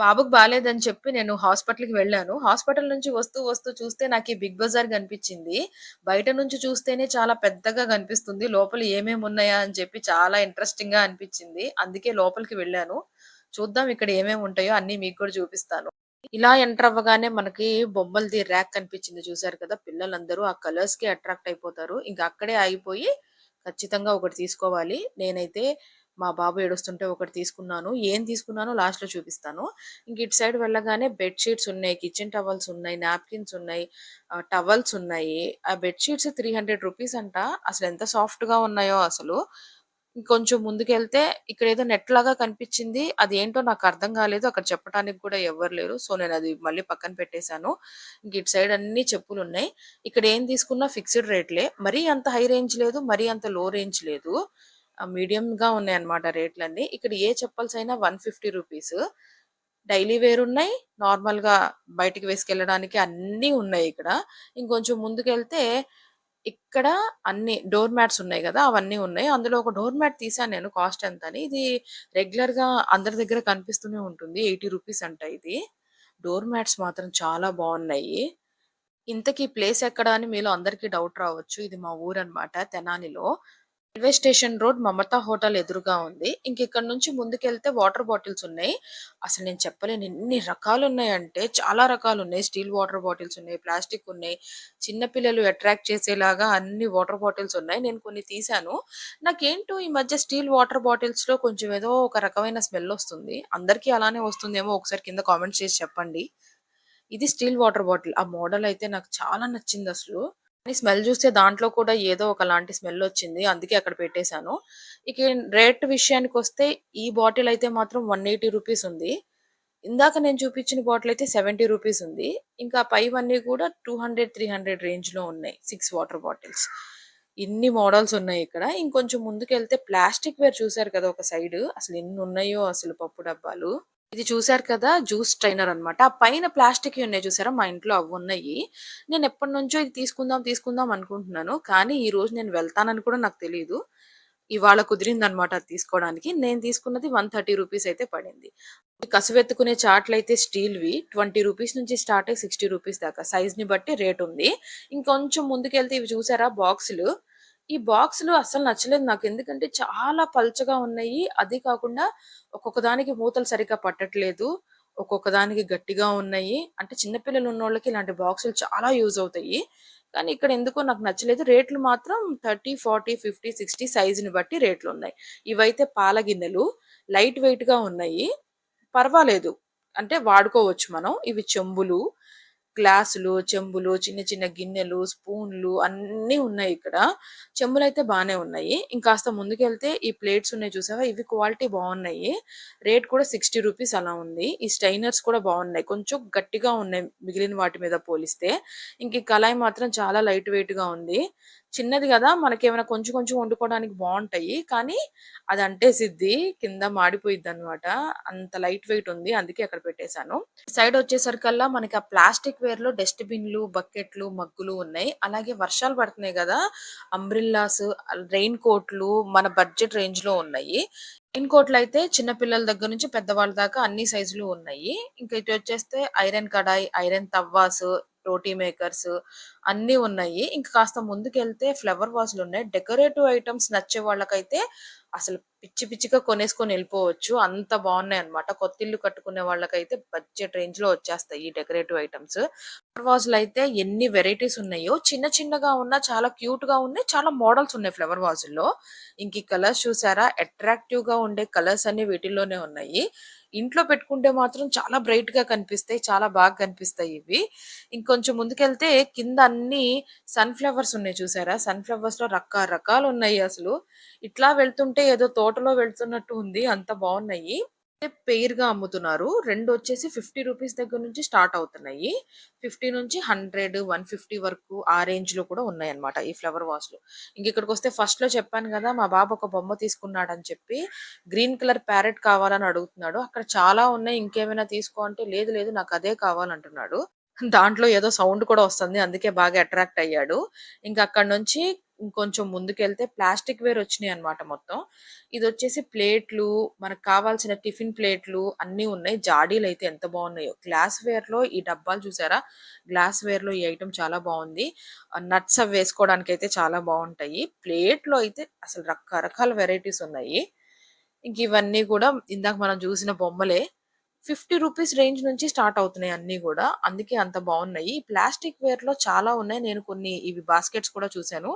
బాబుకు బాగాలేదని చెప్పి నేను హాస్పిటల్‌కి వెళ్ళాను. హాస్పిటల్ నుంచి వస్తూ, వస్తూ చూస్తే నాకు ఈ బిగ్ బజార్ కనిపించింది. బయట నుంచి చూస్తేనే చాలా పెద్దగా కనిపిస్తుంది. లోపల ఏమేమి ఉన్నాయా అని చెప్పి చాలా ఇంట్రెస్టింగ్‌గా అనిపించింది. అందుకే లోపలికి వెళ్ళాను. చూద్దాం ఇక్కడ ఏమేమి ఉంటాయో అన్నీ మీకు కూడా చూపిస్తాను. ఇలా ఎంటర్ అవ్వగానే మనకి బొమ్మలది ర్యాక్ కనిపించింది చూసారు కదా! పిల్లలందరూ ఆ కలర్స్‌కి అట్రాక్ట్ అయిపోతారు. ఇంకా అక్కడే ఆగిపోయి ఖచ్చితంగా ఒకటి తీసుకోవాలి. నేనైతే మా బాబు ఏడుస్తుంటే ఒకటి తీసుకున్నాను. ఏం తీసుకున్నానో లాస్ట్‌లో చూపిస్తాను. ఇంక ఇటు సైడ్ వెళ్ళగానే బెడ్ షీట్స్ ఉన్నాయి. కిచెన్ టవల్స్ ఉన్నాయి. నాప్కిన్స్ ఉన్నాయి. టవల్స్ ఉన్నాయి. ఆ బెడ్ షీట్స్ 300 రూపీస్ అంట. అసలు ఎంత సాఫ్ట్‌గా ఉన్నాయో అసలు. కొంచెం ముందుకెళ్తే ఇక్కడ ఏదో నెట్ లాగా కనిపించింది. అది ఏంటో నాకు అర్థం కాలేదు. అక్కడ చెప్పడానికి కూడా ఎవ్వరు లేరు. సో, నేను అది మళ్ళీ పక్కన పెట్టేశాను. ఇంక ఇటు సైడ్ అన్ని చెప్పులు ఉన్నాయి ఇక్కడ ఏం తీసుకున్నా ఫిక్స్‌డ్ రేట్‌లే. మరీ అంత హై రేంజ్ లేదు. మరీ అంత లో రేంజ్ లేదు. మీడియంగా ఉన్నాయి అనమాట రేట్లన్నీ. ఇక్కడ ఏ చెప్పల్స్ అయినా 150 రూపీస్. డైలీ వేర్ ఉన్నాయి. నార్మల్‌గా బయటికి వేసుకెళ్ళడానికి అన్నీ ఉన్నాయి ఇక్కడ. ఇంకొంచెం ముందుకెళ్తే ఇక్కడ అన్ని డోర్ మ్యాట్స్ ఉన్నాయి కదా అవన్నీ ఉన్నాయి. అందులో ఒక డోర్ మ్యాట్ తీసాను నేను కాస్ట్ ఎంత అని ఇది రెగ్యులర్‌గా అందరి దగ్గర కనిపిస్తూనే ఉంటుంది. 80 రూపీస్ అంట ఇది. డోర్ మ్యాట్స్ మాత్రం చాలా బాగున్నాయి ఇంతకీ ప్లేస్ ఎక్కడ అని మీలో అందరికీ డౌట్ రావచ్చు. ఇది మా ఊరు అనమాట తెనాలిలో. Railway station road Mamata hotel ఎదురుగా ఉంది. ఇంక ఇక్కడ నుంచి ముందుకెళ్తే వాటర్ బాటిల్స్ ఉన్నాయి. అసలు నేను చెప్పలేను ఎన్ని రకాలు ఉన్నాయంటే చాలా రకాలు ఉన్నాయి స్టీల్ వాటర్ బాటిల్స్ ఉన్నాయి. ప్లాస్టిక్ ఉన్నాయి. చిన్న పిల్లలు అట్రాక్ట్ చేసేలాగా అన్ని వాటర్ బాటిల్స్ ఉన్నాయి. నేను కొన్ని తీశాను. నాకేంటో ఈ మధ్య స్టీల్ వాటర్ బాటిల్స్‌లో కొంచెం ఏదో ఒక రకమైన స్మెల్ వస్తుంది. అందరికీ అలానే వస్తుందేమో ఒకసారి కింద కామెంట్స్ చేసి చెప్పండి. ఇది స్టీల్ వాటర్ బాటిల్. ఆ మోడల్ అయితే నాకు చాలా నచ్చింది అసలు కానీ స్మెల్ చూస్తే దాంట్లో కూడా ఏదో ఒకలాంటి స్మెల్ వచ్చింది. అందుకే అక్కడ పెట్టేశాను. ఇక రేట్ విషయానికొస్తే ఈ బాటిల్ అయితే మాత్రం 180 రూపీస్ ఉంది. ఇందాక నేను చూపించిన బాటిల్ అయితే 70 రూపీస్ ఉంది. ఇంకా పైవన్నీ కూడా 200, 300 రేంజ్‌లో ఉన్నాయి. Six water bottles. ఇన్ని మోడల్స్ ఉన్నాయి ఇక్కడ. ఇంకొంచెం ముందుకెళ్తే ప్లాస్టిక్ వేర్ చూసారు కదా! ఒక సైడ్ అసలు ఎన్ని ఉన్నాయో అసలు పప్పు డబ్బాలు. ఇది చూశారు కదా! జ్యూస్ స్ట్రైనర్ అన్నమాట. ఆ పైన ప్లాస్టిక్ ఉన్నాయి చూసారా? మా ఇంట్లో అవి ఉన్నాయి నేను ఎప్పటి నుంచో ఇది తీసుకుందాం, తీసుకుందాం అనుకుంటున్నాను. కానీ ఈ రోజు నేను వెళ్తానని కూడా నాకు తెలియదు ఇవాళ కుదిరిందన్నమాట అది తీసుకోవడానికి. నేను తీసుకున్నది 130 రూపీస్ అయితే పడింది. కసువెత్తుకునే చాట్లు అయితే స్టీల్‌వి 20 రూపీస్ నుంచి స్టార్ట్ అయ్యి 60 రూపీస్ దాకా సైజ్‌ని బట్టి రేట్ ఉంది. ఇంకొంచెం ముందుకెళ్తే ఇవి చూసారా బాక్సులు. ఈ బాక్స్లు అస్సలు నచ్చలేదు నాకు. ఎందుకంటే చాలా పల్చగా ఉన్నాయి. అది కాకుండా ఒక్కొక్క దానికి మూతలు సరిగ్గా పట్టట్లేదు. ఒక్కొక్క దానికి గట్టిగా ఉన్నాయి. అంటే చిన్న పిల్లలు ఉన్నోళ్ళకి ఇలాంటి బాక్సులు చాలా యూజ్ అవుతాయి. కానీ ఇక్కడ ఎందుకో నాకు నచ్చలేదు. రేట్లు మాత్రం 30, 40, 50, 60 సైజ్‌ని బట్టి రేట్లున్నాయి. ఇవైతే పాల గిన్నెలు. లైట్ వెయిట్‌గా ఉన్నాయి. పర్వాలేదు. అంటే వాడుకోవచ్చు మనం. ఇవి చెంబులు, గ్లాసులు, చెంబులు, చిన్న చిన్న గిన్నెలు, స్పూన్లు అన్నీ ఉన్నాయి ఇక్కడ. చెంబులు అయితే బానే ఉన్నాయి. ఇంకాస్త ముందుకెళ్తే ఈ ప్లేట్స్ ఉన్నాయి చూసావా? ఇవి క్వాలిటీ బాగున్నాయి రేట్ కూడా 60 రూపీస్ అలా ఉంది. ఈ స్టైనర్స్ కూడా బాగున్నాయి కొంచెం గట్టిగా ఉన్నాయి మిగిలిన వాటి మీద పోలిస్తే. ఇంక ఈ కళాయి మాత్రం చాలా లైట్ వెయిట్‌గా ఉంది. చిన్నది కదా మనకేమైనా కొంచెం కొంచెం వండుకోవడానికి బాగుంటాయి కానీ అది అంటేసిద్ది. కింద మాడిపోయిద్దన్నమాట. అంత లైట్ వెయిట్ ఉంది. అందుకే అక్కడ పెట్టేశాను. సైడ్ వచ్చేసరికల్లా మనకి ఆ ప్లాస్టిక్ వేర్‌లో డస్ట్ బిన్‌లు, బకెట్లు, మగ్గులు ఉన్నాయి. అలాగే వర్షాలు పడుతున్నాయి కదా అంబ్రెల్లాస్, రెయిన్ కోట్లు మన బడ్జెట్ రేంజ్‌లో ఉన్నాయి. ఇంకోట్లో అయితే చిన్న పిల్లల దగ్గర నుంచి పెద్దవాళ్ళ దాకా అన్ని సైజులు ఉన్నాయి. ఇంకా ఇటు వచ్చేస్తే iron kadai, iron tawas, roti makers అన్నీ ఉన్నాయి. ఇంకా కాస్త ముందుకెళ్తే ఫ్లవర్ వాసులున్నాయి. డెకరేటివ్ ఐటమ్స్ నచ్చే వాళ్ళకైతే అసలు పిచ్చి పిచ్చిగా కొనేసుకొని వెళ్ళిపోవచ్చు అంత బాగున్నాయి అన్నమాట కొత్తిల్లు కట్టుకునే వాళ్ళకైతే బడ్జెట్ రేంజ్లో వచ్చేస్తాయి ఈ డెకరేటివ్ ఐటమ్స్ ఫ్లవర్ అయితే ఎన్ని వెరైటీస్ ఉన్నాయో. చిన్న చిన్నగా ఉన్న చాలా క్యూట్గా ఉన్నాయి. చాలా మోడల్స్ ఉన్నాయి ఫ్లవర్ వాజుల్లో. ఇంక కలర్స్ చూసారా? అట్రాక్టివ్‌గా ఉండే కలర్స్ అన్ని వీటిల్లోనే ఉన్నాయి. ఇంట్లో పెట్టుకుంటే మాత్రం చాలా బ్రైట్గా కనిపిస్తాయి. చాలా బాగా కనిపిస్తాయి ఇవి. ఇంకొంచెం ముందుకెళ్తే కింద అన్ని సన్‌ఫ్లవర్స్ ఉన్నాయి చూసారా? సన్ఫ్లవర్స్లో రకరకాలు ఉన్నాయి అసలు. ఇట్లా వెళ్తుంటే ఏదో తోటలో వెళ్తున్నట్టు ఉంది. అంత బాగున్నాయి పెయిర్‌గా అమ్ముతున్నారు. రెండు వచ్చేసి ఫిఫ్టీ రూపీస్ దగ్గర నుంచి స్టార్ట్ అవుతున్నాయి. 50 నుంచి 100, 150 వరకు ఆ రేంజ్‌లో కూడా ఉన్నాయన్నమాట ఈ ఫ్లవర్ వాస్‌లు. ఇంక ఇక్కడికొస్తే ఫస్ట్‌లో చెప్పాను కదా మా బాబు ఒక బొమ్మ తీసుకున్నాడని చెప్పి. గ్రీన్ కలర్ ప్యారెట్ కావాలని అడుగుతున్నాడు. అక్కడ చాలా ఉన్నాయి. ఇంకేమైనా తీసుకో అంటే లేదు లేదు నాకు అదే కావాలంటున్నాడు. దాంట్లో ఏదో సౌండ్ కూడా వస్తుంది. అందుకే బాగా అట్రాక్ట్ అయ్యాడు. ఇంకా అక్కడ నుంచి ఇంకొంచెం ముందుకెళ్తే ప్లాస్టిక్ వేర్ వచ్చినాయి అనమాట మొత్తం. ఇది వచ్చేసి ప్లేట్లు, మనకు కావాల్సిన టిఫిన్ ప్లేట్లు అన్నీ ఉన్నాయి. జాడీలు అయితే ఎంత బాగున్నాయో. గ్లాస్ వేర్‌లో ఈ డబ్బాలు చూసారా? గ్లాస్ వేర్‌లో ఈ ఐటెం చాలా బాగుంది నట్స్ అవి వేసుకోవడానికైతే చాలా బాగుంటాయి ప్లేట్‌లో అయితే అసలు రకరకాల వెరైటీస్ ఉన్నాయి. ఇంక ఇవన్నీ కూడా ఇందాక మనం చూసిన బొమ్మలే. ఫిఫ్టీ రూపీస్ రేంజ్ నుంచి స్టార్ట్ అవుతున్నాయి అన్నీ కూడా అందుకే అంత బాగున్నాయి ప్లాస్టిక్ ప్లాస్టిక్ వేర్‌లో చాలా ఉన్నాయి. నేను కొన్ని ఇవి బాస్కెట్స్ కూడా చూసాను.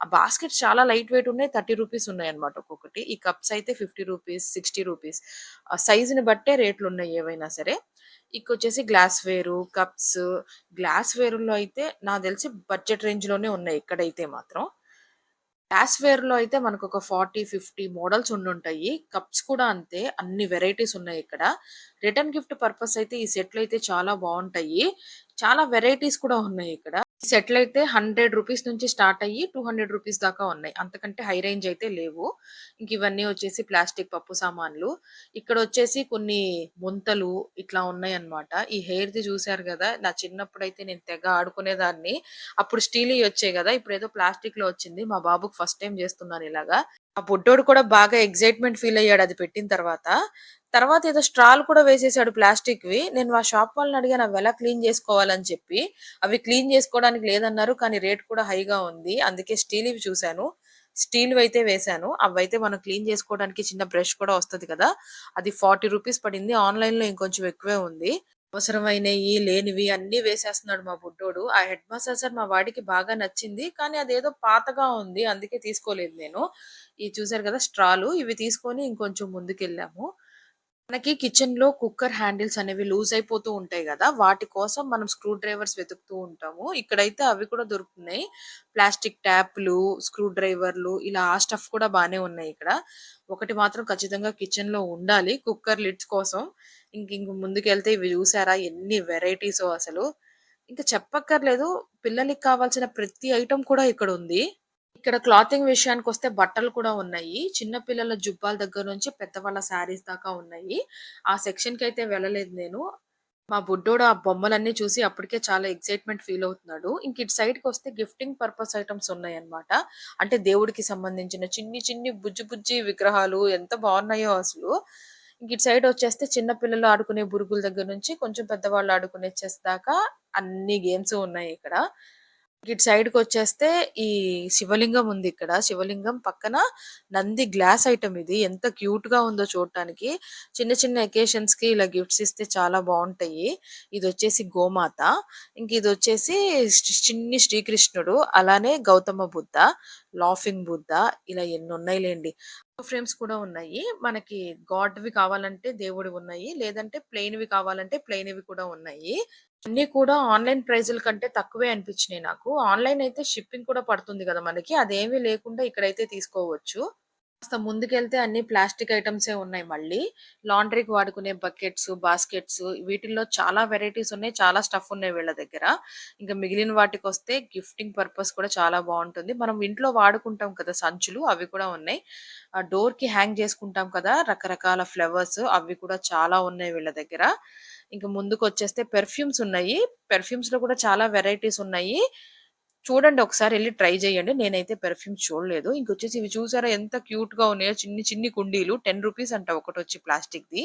ఆ బాస్కెట్స్ చాలా లైట్ వెయిట్ ఉన్నాయి. థర్టీ రూపీస్ ఉన్నాయి అనమాట ఒక్కొక్కటి. ఈ కప్స్ అయితే ఫిఫ్టీ రూపీస్ సిక్స్టీ రూపీస్ ఆ బట్టే బట్టే రేట్లున్నాయి ఏవైనా సరే. ఇకొచ్చేసి గ్లాస్ వేరు, కప్స్, గ్లాస్ వేరులో అయితే నాకు తెలిసి బడ్జెట్ రేంజ్‌లోనే ఉన్నాయి ఇక్కడైతే మాత్రం. గ్యాస్ వేర్లో అయితే మనకొక 40, 50 మోడల్స్ ఉండుంటాయి. కప్స్ కూడా అంతే. అన్ని వెరైటీస్ ఉన్నాయి ఇక్కడ. రిటర్న్ గిఫ్ట్ పర్పస్ అయితే ఈ సెట్‌లయితే చాలా బాగుంటాయి చాలా వెరైటీస్ కూడా ఉన్నాయి ఇక్కడ. సెటిల్ సెట్‌లయితే రూ. 100 నుంచి స్టార్ట్ అయ్యి టూ హండ్రెడ్ రూపీస్ దాకా ఉన్నాయి. అంతకంటే హై రేంజ్ అయితే లేవు. ఇంక ఇవన్నీ వచ్చేసి ప్లాస్టిక్ పప్పు సామాన్లు. ఇక్కడ వచ్చేసి కొన్ని ముంతలు ఇట్లా ఉన్నాయి అన్నమాట ఈ హెయిర్‌ది చూసారు కదా నా చిన్నప్పుడు అయితే నేను తెగ ఆడుకునేదాన్ని. అప్పుడు స్టీల్ వచ్చాయి కదా ఇప్పుడు ఏదో ప్లాస్టిక్లో వచ్చింది. మా బాబుకి ఫస్ట్ టైం చేస్తున్నాను ఇలాగా. ఆ బుడ్డోడు కూడా బాగా ఎక్సైట్‌మెంట్ ఫీల్ అయ్యాడు అది పెట్టిన తర్వాత. తర్వాత ఏదో స్ట్రాలు కూడా వేసేసాడు ప్లాస్టిక్‌వి. నేను ఆ షాప్ వాళ్ళని అడిగాను ఎలా క్లీన్ చేసుకోవాలని చెప్పి. అవి క్లీన్ చేసుకోవడానికి లేదన్నారు. కానీ రేట్ కూడా హైగా ఉంది. అందుకే స్టీల్ ఇవి చూశాను స్టీల్ అయితే వేశాను. అవైతే మనం క్లీన్ చేసుకోవడానికి చిన్న బ్రష్ కూడా వస్తది కదా! అది ఫార్టీ రూపీస్ పడింది. ఆన్‌లైన్‌లో ఇంకొంచెం ఎక్కువే ఉంది. అవసరమైనవి లేనివి అన్నీ వేసేస్తున్నాడు మా బుడ్డోడు. ఆ హెడ్ మసాజర్ మా వాడికి బాగా నచ్చింది. కానీ అదేదో పాతగా ఉంది. అందుకే తీసుకోలేదు నేను. ఇది చూసారు కదా! స్ట్రాలు ఇవి తీసుకొని ఇంకొంచెం ముందుకెళ్ళాము. మనకి కిచెన్లో కుక్కర్ హ్యాండిల్స్ అనేవి లూజ్ అయిపోతూ ఉంటాయి కదా వాటి కోసం మనం స్క్రూ డ్రైవర్స్ వెతుకుతూ ఉంటాము. ఇక్కడైతే అవి కూడా దొరుకుతున్నాయి. ప్లాస్టిక్ ట్యాప్‌లు, స్క్రూ డ్రైవర్లు ఇలా ఆ స్టఫ్ కూడా బాగానే ఉన్నాయి ఇక్కడ. ఒకటి మాత్రం ఖచ్చితంగా కిచెన్‌లో ఉండాలి కుక్కర్ లిడ్స్ కోసం. ఇంక ఇంక ముందుకెళ్తే ఇవి చూసారా ఎన్ని వెరైటీసో అసలు. ఇంకా చెప్పక్కర్లేదు. పిల్లలకి కావాల్సిన ప్రతి ఐటమ్ కూడా ఇక్కడ ఉంది ఇక్కడ క్లాతింగ్ విషయానికొస్తే బట్టలు కూడా ఉన్నాయి. చిన్న పిల్లల జుబ్బాల దగ్గర నుంచి పెద్దవాళ్ళ శారీస్ దాకా ఉన్నాయి. ఆ సెక్షన్‌కైతే వెళ్ళలేదు నేను. మా బుడ్డోడు ఆ బొమ్మలన్నీ చూసి అప్పటికే చాలా ఎక్సైట్‌మెంట్ ఫీల్ అవుతున్నాడు. ఇంక ఇటు సైడ్‌కొస్తే గిఫ్టింగ్ పర్పస్ ఐటెమ్స్ ఉన్నాయన్నమాట. అంటే దేవుడికి సంబంధించిన చిన్ని చిన్ని బుజ్జి బుజ్జి విగ్రహాలు ఎంత బాగున్నాయో అసలు. ఇంక ఇటు సైడ్ వచ్చేస్తే చిన్న పిల్లలు ఆడుకునే బురుగుల దగ్గర నుంచి కొంచెం పెద్దవాళ్ళు ఆడుకునే చెస్ దాకా అన్ని గేమ్స్ ఉన్నాయి ఇక్కడ. ఇటు సైడ్‌కొచ్చేస్తే ఈ శివలింగం ఉంది ఇక్కడ. శివలింగం పక్కన నంది గ్లాస్ ఐటమ్ ఇది. ఎంత క్యూట్‌గా ఉందో చూడటానికి. చిన్న చిన్న అకేషన్స్‌కి ఇలా గిఫ్ట్స్ ఇస్తే చాలా బాగుంటాయి ఇది వచ్చేసి గోమాత. ఇంక ఇది వచ్చేసి చిన్ని శ్రీకృష్ణుడు, అలానే గౌతమ బుద్ధ, లాఫింగ్ బుద్ధ ఇలా ఎన్ని లెండి. ఫ్రేమ్స్ కూడా ఉన్నాయి. మనకి గాడ్‌వి కావాలంటే దేవుడివి ఉన్నాయి. లేదంటే ప్లెయిన్‌వి కావాలంటే ప్లెయిన్‌వి కూడా ఉన్నాయి. అన్నీ కూడా ఆన్‌లైన్ ప్రైజుల కంటే తక్కువే అనిపించినాయి నాకు. ఆన్‌లైన్ అయితే షిప్పింగ్ కూడా పడుతుంది కదా మనకి. అదేమీ లేకుండా ఇక్కడైతే తీసుకోవచ్చు. కాస్త ముందుకెళ్తే అన్ని ప్లాస్టిక్ ఐటెమ్సే ఉన్నాయి మళ్ళీ. లాండ్రీకి వాడుకునే బకెట్స్, బాస్కెట్స్ వీటిల్లో చాలా వెరైటీస్ ఉన్నాయి. చాలా స్టఫ్ ఉన్నాయి వీళ్ళ దగ్గర. ఇంకా మిగిలిన వాటికొస్తే గిఫ్టింగ్ పర్పస్ కూడా చాలా బావుంటుంది. మనం ఇంట్లో వాడుకుంటాం కదా! సంచులు అవి కూడా ఉన్నాయి. ఆహ్, డోర్‌కి హ్యాంగ్ చేసుకుంటాం కదా! రకరకాల ఫ్లవర్స్ అవి కూడా చాలా ఉన్నాయి వీళ్ళ దగ్గర. ఇంక ముందుకొచ్చేస్తే పెర్ఫ్యూమ్స్ ఉన్నాయి. పెర్ఫ్యూమ్స్‌లో కూడా చాలా వెరైటీస్ ఉన్నాయి. చూడండి ఒకసారి వెళ్ళి ట్రై చేయండి. నేనైతే పెర్ఫ్యూమ్స్ చూడలేదు. ఇంకొచ్చేసి ఇవి చూసారా ఎంత క్యూట్గా ఉన్నాయో చిన్ని చిన్ని కుండీలు. టెన్ రూపీస్ అంట ఒకటి వచ్చి ప్లాస్టిక్ ది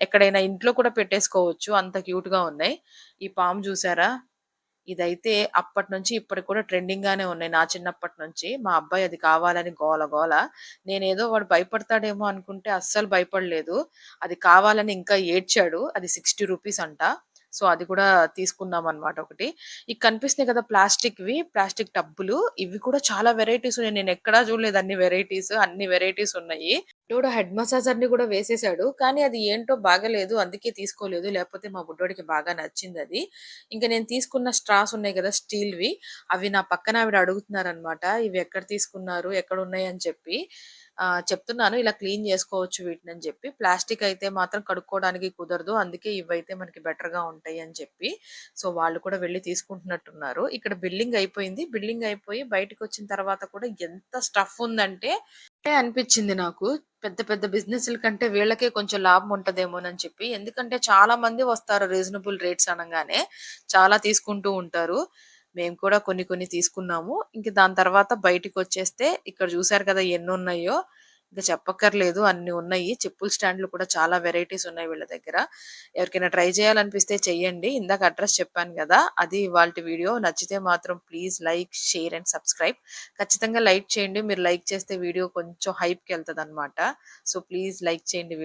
ఎక్కడైనా ఇంట్లో కూడా పెట్టేసుకోవచ్చు. అంత క్యూట్గా ఉన్నాయి. ఈ పాము చూసారా? ఇదైతే అప్పటి నుంచి ఇప్పటికి కూడా ట్రెండింగ్ గానే ఉన్నాయి నా చిన్నప్పటి నుంచి. మా అబ్బాయి అది కావాలని గోల గోల. నేనేదో వాడు భయపడతాడేమో అనుకుంటే అస్సలు భయపడలేదు. అది కావాలని ఇంకా ఏడ్చాడు. అది సిక్స్టీ రూపీస్ అంట. సో, అది కూడా తీసుకున్నామన్నమాట ఒకటి. ఇక కనిపిస్తున్నాయి కదా! ప్లాస్టిక్‌వి ప్లాస్టిక్ టబ్బులు. ఇవి కూడా చాలా వెరైటీస్ ఉన్నాయి. నేను ఎక్కడా చూడలేదు అన్ని వెరైటీస్. అన్ని వెరైటీస్ ఉన్నాయి. బుడ్డోడు హెడ్ మసాజర్ని కూడా వేసేసాడు. కానీ అది ఏంటో బాగలేదు అందుకే తీసుకోలేదు. లేకపోతే మా బుడ్డోడికి బాగా నచ్చింది అది ఇంకా నేను తీసుకున్న స్ట్రాస్ ఉన్నాయి కదా స్టీల్‌వి అవి నా పక్కన ఆవిడ అడుగుతున్నారన్నమాట. ఇవి ఎక్కడ తీసుకున్నారు? ఎక్కడున్నాయి? అని చెప్పి. చెప్తున్నాను ఇలా క్లీన్ చేసుకోవచ్చు వీటినని చెప్పి. ప్లాస్టిక్ అయితే మాత్రం కడుక్కోవడానికి కుదరదు. అందుకే ఇవైతే మనకి బెటర్‌గా ఉంటాయి అని చెప్పి. సో, వాళ్ళు కూడా వెళ్ళి తీసుకుంటున్నట్టున్నారు. ఇక్కడ బిల్డింగ్ అయిపోయింది. బిల్డింగ్ అయిపోయి బయటకు వచ్చిన తర్వాత కూడా ఎంత స్టఫ్ ఉందంటే అనిపించింది నాకు. పెద్ద పెద్ద బిజినెస్‌ల కంటే వీళ్ళకే కొంచెం లాభం ఉంటదేమోనని చెప్పి. ఎందుకంటే చాలా మంది వస్తారు రీజనబుల్ రేట్స్ అనగానే చాలా తీసుకుంటూ ఉంటారు. మేము కూడా కొన్ని కొన్ని తీసుకున్నాము. ఇంక దాని తర్వాత బయటికి వచ్చేస్తే ఇక్కడ చూసారు కదా ఎన్ని ఉన్నాయో ఇంకా చెప్పక్కర్లేదు అన్ని ఉన్నాయి. చెప్పుల స్టాండ్‌లు కూడా చాలా వెరైటీస్ ఉన్నాయి వీళ్ళ దగ్గర. ఎవరికైనా ట్రై చేయాలనిపిస్తే చెయ్యండి. ఇందాక అడ్రస్ చెప్పాను కదా అది వాళ్ళ వీడియో. నచ్చితే మాత్రం please like, share and subscribe. ఖచ్చితంగా లైక్ చేయండి. మీరు లైక్ చేస్తే వీడియో కొంచెం హైప్‌కెళ్తదనమాట. సో, ప్లీజ్ లైక్ చేయండి